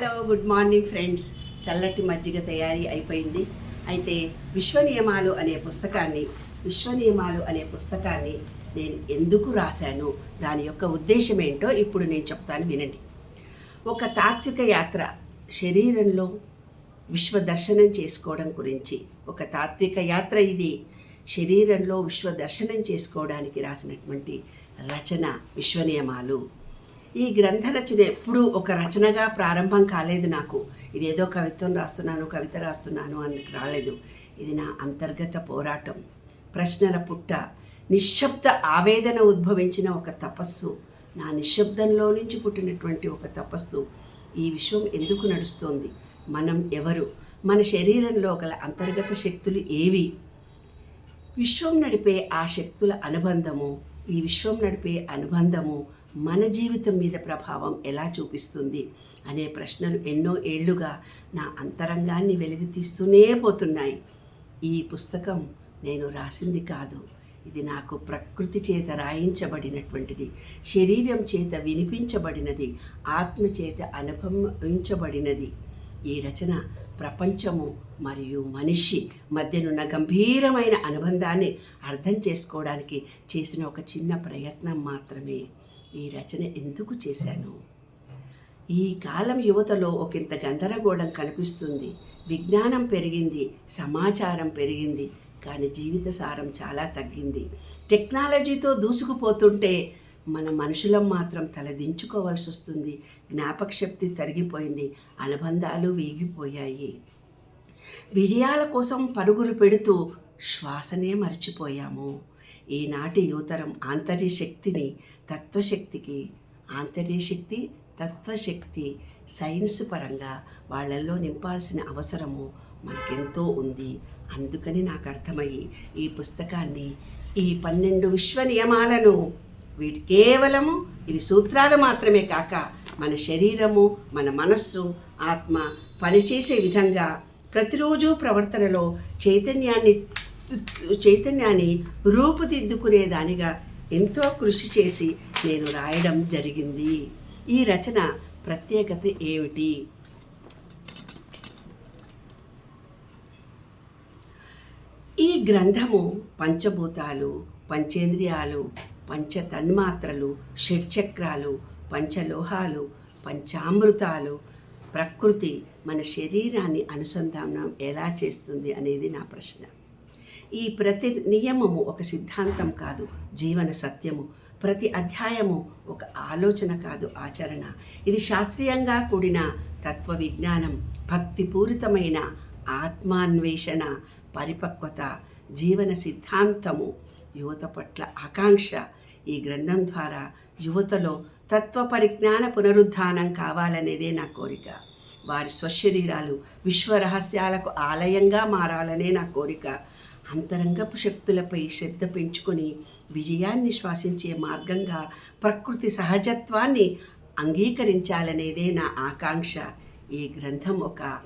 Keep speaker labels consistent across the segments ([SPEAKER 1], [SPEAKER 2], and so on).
[SPEAKER 1] Hello good morning friends చల్లటి మజ్జిగ తయారీ అయిపోయింది. అయితే విశ్వ నియమాలు అనే పుస్తకాన్ని విశ్వ నియమాలు అనే పుస్తకాన్ని నేను ఎందుకు రాశాను? దాని యొక్క ఉద్దేశం ఏంటో ఇప్పుడు నేను చెప్తాను వినండి. ఒక తాత్విక యాత్ర శరీరంలో విశ్వ దర్శనం చేసుకోవడం గురించి ఒక తాత్విక యాత్ర ఇది శరీరంలో విశ్వ దర్శనం చేసుకోవడానికి రాసినటువంటి రచన విశ్వనియమాలు. ఈ గ్రంథ రచన ఎప్పుడు ఒక రచనగా ప్రారంభం కాలేదు నాకు. ఇదేదో కవిత్వం రాస్తున్నాను కవిత రాస్తున్నాను అని రాలేదు. ఇది నా అంతర్గత పోరాటం. ప్రశ్నల పుట్ట. నిశ్శబ్ద ఆవేదన ఉద్భవించిన ఒక తపస్సు. నా నిశ్శబ్దంలో నుంచి పుట్టినటువంటి ఒక తపస్సు. ఈ విశ్వం ఎందుకు నడుస్తోంది? మనం ఎవరు? మన శరీరంలో గల అంతర్గత శక్తులు ఏవి? విశ్వం నడిపే ఆ శక్తుల అనుబంధము. ఈ విశ్వం నడిపే అనుబంధము మన జీవితం మీద ప్రభావం ఎలా చూపిస్తుంది అనే ప్రశ్నలు ఎన్నో ఏళ్ళుగా నా అంతరంగాన్ని వెలుగుతీస్తూనే పోతున్నాయి. ఈ పుస్తకం నేను రాసింది కాదు. ఇది నాకు ప్రకృతి చేత రాయించబడినటువంటిది శరీరం చేత వినిపించబడినది ఆత్మ చేత అనుభవించబడినది. ఈ రచన ప్రపంచము మరియు మనిషి మధ్యనున్న గంభీరమైన అనుబంధాన్ని అర్థం చేసుకోవడానికి చేసిన ఒక చిన్న ప్రయత్నం మాత్రమే ఈ రచన ఎందుకు చేశాను? ఈ కాలం యువతలో ఒకంత గందరగోళం కనిపిస్తుంది. విజ్ఞానం పెరిగింది సమాచారం పెరిగింది కానీ జీవిత సారం చాలా తగ్గింది. టెక్నాలజీతో దూసుకుపోతుంటే మన మనుషులం మాత్రం తలదించుకోవాల్సి వస్తుంది. జ్ఞాపక శక్తి తరిగిపోయింది. అనుబంధాలు వీగిపోయాయి. విజయాల కోసం పరుగులు పెడుతూ శ్వాసనే మర్చిపోయాము. ఈనాటి యువతరం ఆంతర్యశక్తిని తత్వశక్తికి ఆంతర్యశక్తి తత్వశక్తి సైన్స్ పరంగా వాళ్ళల్లో నింపాల్సిన అవసరము మనకెంతో ఉంది. అందుకని నాకు అర్థమయ్యి ఈ పుస్తకాన్ని ఈ పన్నెండు విశ్వ నియమాలను వీటి కేవలము ఇవి సూత్రాలు మాత్రమే కాక మన శరీరము మన మనస్సు ఆత్మ పనిచేసే విధంగా ప్రతిరోజు ప్రవర్తనలో చైతన్యాన్ని చైతన్యాన్ని రూపుదిద్దుకునేదానిగా ఎంతో కృషి చేసి నేను రాయడం జరిగింది. ఈ రచన ప్రత్యేకత ఏమిటి? ఈ గ్రంథము పంచభూతాలు పంచేంద్రియాలు పంచ తన్మాత్రలు షడ్చక్రాలు పంచలోహాలు పంచామృతాలు. ప్రకృతి మన శరీరాన్ని అనుసంధానం ఎలా చేస్తుంది అనేది నా ప్రశ్న. ఈ ప్రతి నియమము ఒక సిద్ధాంతం కాదు జీవన సత్యము. ప్రతి అధ్యాయము ఒక ఆలోచన కాదు ఆచరణ. ఇది శాస్త్రీయంగా కూడిన తత్వ విజ్ఞానం భక్తిపూరితమైన ఆత్మాన్వేషణ పరిపక్వత జీవన సిద్ధాంతము యువత పట్ల ఆకాంక్ష ఈ గ్రంథం ద్వారా యువతలో తత్వ పరిజ్ఞాన పునరుద్ధానం కావాలనేదే నా కోరిక. వారి స్వశరీరాలు విశ్వ రహస్యాలకు ఆలయంగా మారాలనే నా కోరిక. అంతరంగపు శక్తులపై శ్రద్ధ పెంచుకొని విజయాన్ని శ్వాసించే మార్గంగా ప్రకృతి సహజత్వాన్ని అంగీకరించాలనేదే నా ఆకాంక్ష. ఈ గ్రంథం ఒక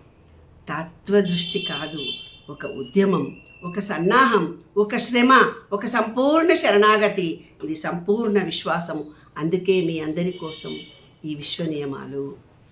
[SPEAKER 1] తత్వదృష్టి కాదు. ఒక ఉద్యమం ఒక సన్నాహం ఒక శ్రమ ఒక సంపూర్ణ శరణాగతి. ఇది సంపూర్ణ విశ్వాసము. అందుకే మీ అందరి కోసం ఈ విశ్వ నియమాలు